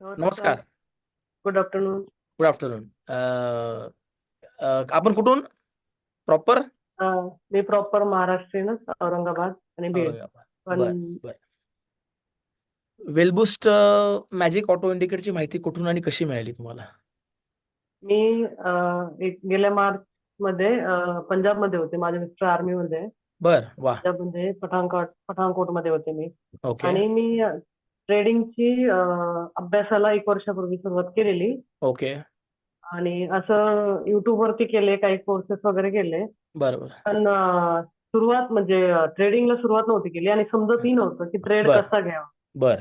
नमस्कार. Good afternoon good afternoon आपण कुठून? प्रॉपर मी प्रॉपर महाराष्ट्रीयनच औरंगाबाद आणि बीड. पण वेलबुस्ट मॅजिक ऑटो इंडिकेटरची माहिती कुठून आणि कशी मिळाली तुम्हाला? मी एक गेल्या मार्च मध्ये पंजाबमध्ये होते. माझे मिस्टर आर्मी मध्ये. बर पंजाबमध्ये पठाणकोट पठाणकोटमध्ये होते मी. ओके. आणि मी ट्रेडिंगची अभ्यासाला एक वर्षापूर्वी सुरुवात केलेली. ओके. आणि असं युट्यूब वरती केले काही कोर्सेस वगैरे केले. बर बर पण अं, सुरुवात म्हणजे ट्रेडिंगला सुरुवात नव्हती केली आणि समजतही नव्हतं की ट्रेड बर. कसा घ्यावा. बर.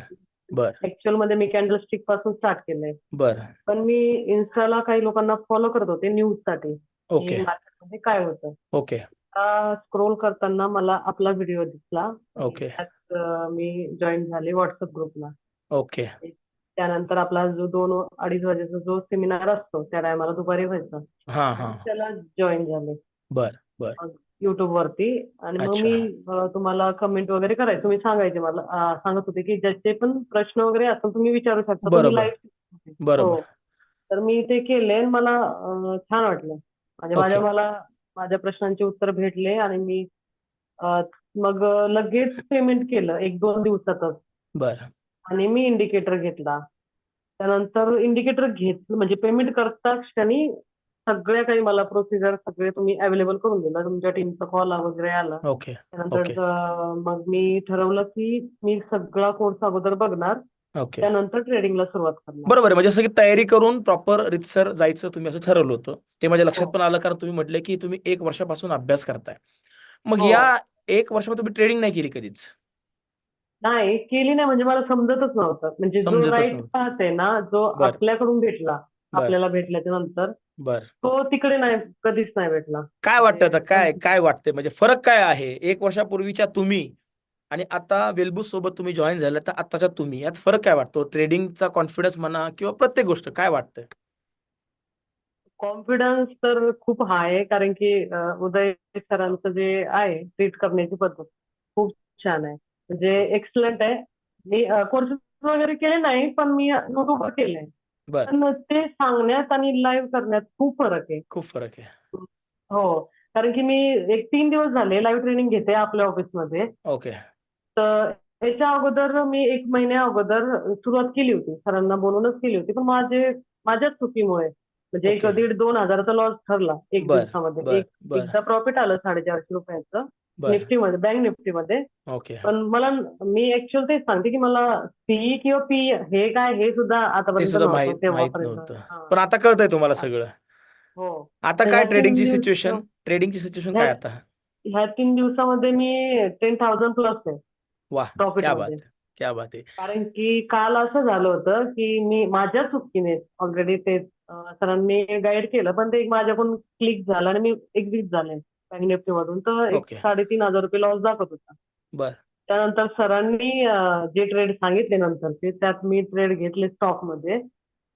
बर. ऍक्च्युअलमध्ये मी कॅन्डलस्टिकपासून स्टार्ट केलंय. बर. पण मी इन्स्टाला काही लोकांना फॉलो करत होते न्यूजसाठी. की ओके. मार्केटमध्ये काय होतं. ओके. स्क्रोल करताना मला आपला व्हिडिओ दिसला. ओके त्यात अं, मी जॉईन झाले व्हॉट्सअप ग्रुपला ओके त्यानंतर आपला जो दोन अडीच वाजेचा जो सेमिनार असतो त्या टायमाला दुपारी व्हायचा. हा हा. त्याला जॉईन झाले. बर बर. युट्यूब वरती आणि मग अच्छा. मी अं, तुम्हाला कमेंट वगैरे करायचं. तुम्ही सांगायचे मला अं, सांगत होते की ज्याचे पण प्रश्न वगैरे असतील तुम्ही विचारू शकता. बरोबर. बरोबर. तर मी ते केले आणि मला अं, छान वाटलं. म्हणजे माझ्या ओके. मला माझ्या प्रश्नांचे उत्तर भेटले आणि मी मग लगेच पेमेंट केलं एक दोन दिवसातच. बर. आणि मी इंडिकेटर घेतला. त्यानंतर इंडिकेटर घेतलं म्हणजे पेमेंट करता क्षणी सगळ्या काही मला प्रोसिजर सगळे तुम्ही अवेलेबल करून दिलं. तुमच्या टीमचा कॉल वगैरे आला. ओके त्यानंतर मग मी ठरवलं की मी सगळा कोर्स अगोदर बघणार. ओके त्यानंतर ट्रेडिंगला सुरुवात करणार. बरोबर आहे. म्हणजे असं की तयारी करून प्रॉपर रितसर जायचं तुम्ही असं ठरवलं होतं. ते माझ्या लक्षात हो. पण आलं कारण तुम्ही म्हटले की तुम्ही एक वर्षापासून अभ्यास करताय. मग हो. या एक वर्षामध्ये तुम्ही ट्रेडिंग नाही केली कधीच? नाही केली नाही. म्हणजे मला समजतच नव्हतं. म्हणजे जो समजतच राईट नव्हतं. आहे ना जो बर. आपल्याकडून भेटला बर. आपल्याला भेटल्याच्या नंतर बर. तो तिकडे नाही कधीच नाही भेटला. काय वाटतं आता? काय म्हणजे- काय वाटतंय? म्हणजे फरक काय आहे? एक वर्षापूर्वीच्या तुम्ही आणि आता वेलबूस सोबत तुम्ही जॉईन झाला तर आताच्या तुम्ही यात फरक काय वाटतो? ट्रेडिंगचा कॉन्फिडन्स म्हणा किंवा प्रत्येक गोष्ट काय वाटतंय? कॉन्फिडन्स तर खूप हाय आहे कारण की उदय सरांचं जे आहे ट्रीट करण्याची पद्धत खूप छान आहे. म्हणजे एक्सलंट आहे. मी कोर्सेस वगैरे केले नाही पण मी युट्यूबवर केले. पण ते सांगण्यात आणि लाईव्ह करण्यात खूप फरक आहे. खूप फरक आहे. हो. कारण की मी एक तीन दिवस झाले लाईव्ह ट्रेनिंग घेते आपल्या ऑफिसमध्ये ओके तर याच्या अगोदर मी एक महिन्या अगोदर सुरुवात केली होती. सरांना बोलूनच केली होती. पण माझे माझ्याच चुकीमुळे म्हणजे एक. दीड दोन हजाराचा लॉस ठरला एक दिवसामध्ये. एकदा प्रॉफिट आलं साडेचारशे रुपयाचं निफ्टीमध्ये बँक निफ्टीमध्ये. ओके. पण मला मी ऍक्च्युअल तेच सांगते की मला सीई किंवा पी हे काय हे सुद्धा आतापर्यंत. पण आता कळतंय तुम्हाला सगळं. हो. आता काय ट्रेडिंगची सिच्युएशन ट्रेडिंगची सिच्युएशन काय आता? ह्या तीन दिवसामध्ये मी टेन थाउजंड प्लस आहे. वा प्रॉफिट क्या बात मध्ये क्या बात आहे कारण की काल असं झालं होतं की मी माझ्या चुकीने ऑलरेडी ते अं, सरांनी गाईड केलं पण ते माझ्याकडून क्लिक झालं आणि मी एक्झिट झाले बँक निफ्टी मधून तर एक. साडेतीन हजार रुपये लॉस दाखवत होता. बर. त्यानंतर सरांनी अं, जे ट्रेड सांगितले नंतरचे त्यात मी ट्रेड घेतले स्टॉकमध्ये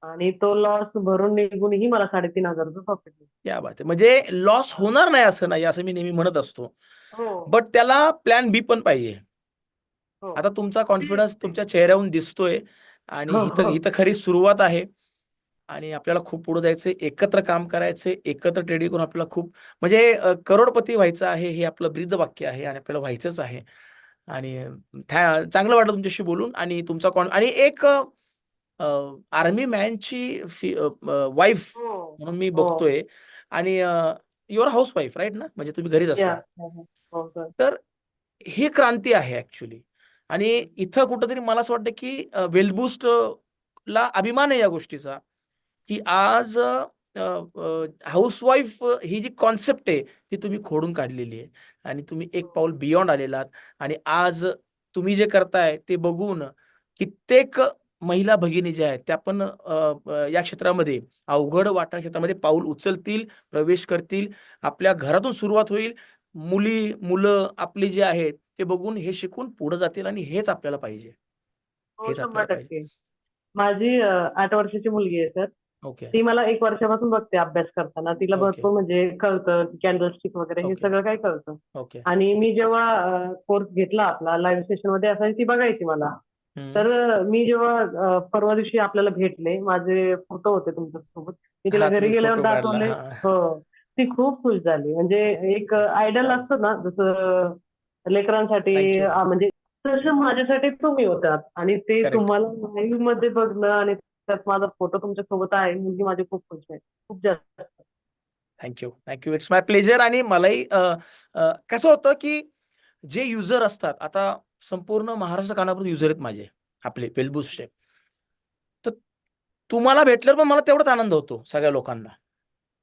आणि तो लॉस भरून निघूनही मला साडेतीन हजार रुपये प्रॉफिट क्या बात आहे म्हणजे लॉस होणार नाही असं नाही असं मी नेहमी म्हणत असतो. हो. बट त्याला प्लॅन बी पण पाहिजे. हो. आता तुमचा कॉन्फिडन्स तुमच्या चेहऱ्यावरून दिसतोय आणि हो, इथं हो. इथं खरी सुरुवात आहे आणि आपल्याला खूप पुढे जायचंय एकत्र काम करायचंय एकत्र ट्रेडिंग करून आपल्याला खूप म्हणजे अ, करोडपती व्हायचं आहे हे आपलं ब्रीद वाक्य आहे आणि आपल्याला व्हायचंच आहे आणि थॅ- चांगलं वाटलं तुमच्याशी बोलून आणि तुमचा कॉन आणि एक आर्मी मॅनची वाईफ हो. म्हणून मी हो. बघतोय आणि युअर हाऊस वाईफ राईट ना म्हणजे तुम्ही घरीच असता. हो सर तर ही क्रांती आहे ऍक्च्युली आणि इथं कुठंतरी मला असं वाटतं की वेलबुस्ट ला अभिमान आहे या गोष्टीचा की आज हाऊसवाईफ ही जी कॉन्सेप्ट आहे ती तुम्ही खोडून काढलेली आहे. आणि तुम्ही एक पाऊल बियॉन्ड आलेलात आणि आज तुम्ही जे करताय ते बघून कित्येक महिला भगिनी ज्या आहेत त्या पण या क्षेत्रामध्ये अवघड वाटणाऱ्या क्षेत्रामध्ये पाऊल उचलतील प्रवेश करतील आपल्या घरातून सुरुवात होईल. मुली मुलं आपली जे आहेत ते बघून हे शिकून पुढे जातील आणि हेच आपल्याला पाहिजे. हो हेच आपल्याला माझी आठ वर्षाची मुलगी आहे सर. ओके. ती मला एक वर्षापासून बघते अभ्यास करताना. तिला. भरपूर म्हणजे कळतं कॅन्डलस्टिक वगैरे हे. सगळं काय कळतं. आणि मी जेव्हा कोर्स घेतला आपला लाईव्ह सेशनमध्ये असायची ती बघायची मला. तर मी जेव्हा परवा दिवशी आपल्याला भेटले माझे फोटो होते तुमच्यासोबत. मी तिला घरी गेल्यावर दाखवले. हा. ती खूप खुश झाली. म्हणजे एक आयडल असतं ना जसं लेकरांसाठी म्हणजे तसं माझ्यासाठी तुम्ही होतात. आणि ते. तुम्हाला लाईव्हमध्ये बघणं आणि त्यात माझा फोटो तुमच्यासोबत आहे मुलगी माझी खूप खुश आहे. खूप जास्त. Thank you thank you it's my pleasure आणि मलाही कसं होतं की जे युजर असतात आता संपूर्ण महाराष्ट्र कानापूर युजर आहेत माझे आपले वेलबूसचे तर तुम्हाला भेटल्यावर पण मला तेवढाच आनंद होतो सगळ्या लोकांना.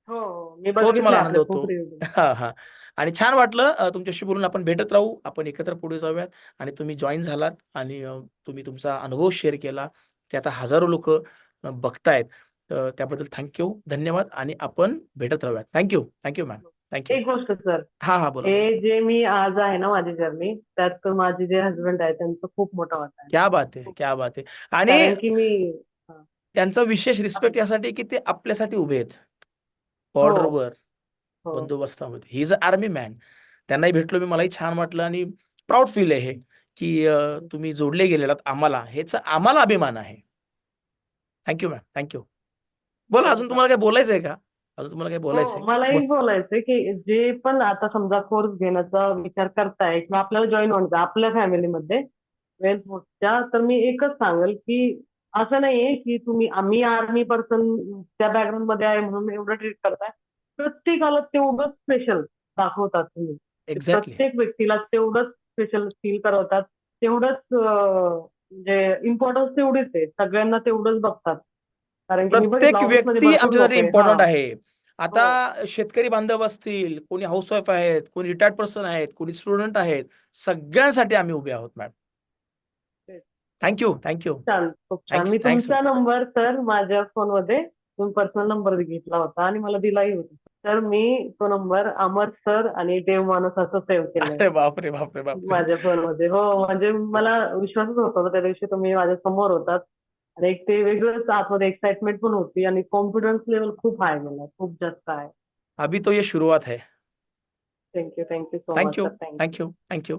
हो हो. मी तोच बघितले मला आनंद आपले खूप होतो. हा हा. आणि छान वाटलं अ, तुमच्याशी बोलून आपण भेटत राहू. आपण एकत्र पुढे जाऊयात आणि तुम्ही जॉईन झालात आणि अ, तुम्ही तुमचा अनुभव शेअर केला. ते आता हजारो लोक बघतायत. तर त्याबद्दल थँक्यू धन्यवाद आणि आपण भेटत राहूयात. Thank you thank you ma'am thank you एक गोष्ट सर हा हा बोला हे जे मी आज आहे ना माझी जर्नी त्यात माझे जे हसबंड आहे त्यांचा खूप मोठा वाटा आहे. क्या बात आहे क्या बात आहे. कारण आणि की मी त्यांचा विशेष रिस्पेक्ट यासाठी की ते आपल्यासाठी उभे आहेत. बॉर्डरवर हो. बंदोबस्तामध्ये. He is a army man. त्यांनाही भेटलो मी मलाही छान वाटलं आणि प्राऊड फील आहे हे की तुम्ही जोडले गेलेलात आम्हाला. हेच आम्हाला अभिमान आहे. थँक्यू मॅम थँक्यू बोला हो, अजून तुम्हाला काय बोलायचं आहे का? अजून तुम्हाला काय बोलायचं हो, मलाही बोल- बोलायचंय की जे पण आता समजा कोर्स घेण्याचा विचार करताय किंवा आपल्याला जॉईन व्हायचं आपल्या फॅमिलीमध्ये वेल्थ तर मी एकच सांगेल की असं नाहीये की तुम्ही आम्ही आर्मी पर्सन त्या बॅकग्राऊंडमध्ये आहे म्हणून एवढं ट्रीट करताय. प्रत्येकाला तेवढंच स्पेशल दाखवतात तुम्ही. प्रत्येक व्यक्तीला तेवढंच स्पेशल फील करवतात. तेवढंच म्हणजे इम्पॉर्टन्स तेवढीच आहे. सगळ्यांना तेवढंच बघतात. कारण प्रत्येक व्यक्ती आमच्यासाठी. इम्पॉर्टंट हा. आहे. आता शेतकरी बांधव असतील कोणी हाऊसवाईफ आहेत कोणी रिटायर्ड पर्सन आहेत कोणी स्टुडंट आहेत सगळ्यांसाठी आम्ही उभे आहोत तेच. थँक्यू थँक्यू छान खूप छान. मी. तुमचा नंबर सर माझ्या फोनमध्ये तुम्ही पर्सनल नंबर घेतला होता आणि मला दिलाही होता. तर मी तो नंबर अमर सर आणि देव माणूस असं सेव्ह अरे बापरे बापरे बापरे. माझ्या फोनमध्ये. हो म्हणजे मला विश्वासच होता त्या दिवशी तुम्ही माझ्यासमोर होतात. आणि एक ते वेगळंच आतमध्ये एक्साइटमेंट पण होती आणि कॉन्फिडन्स लेवल खूप हाय मला खूप जास्त आहे. अभी तो ये शुरुआत है. Thank you thank you so much thank you thank you thank you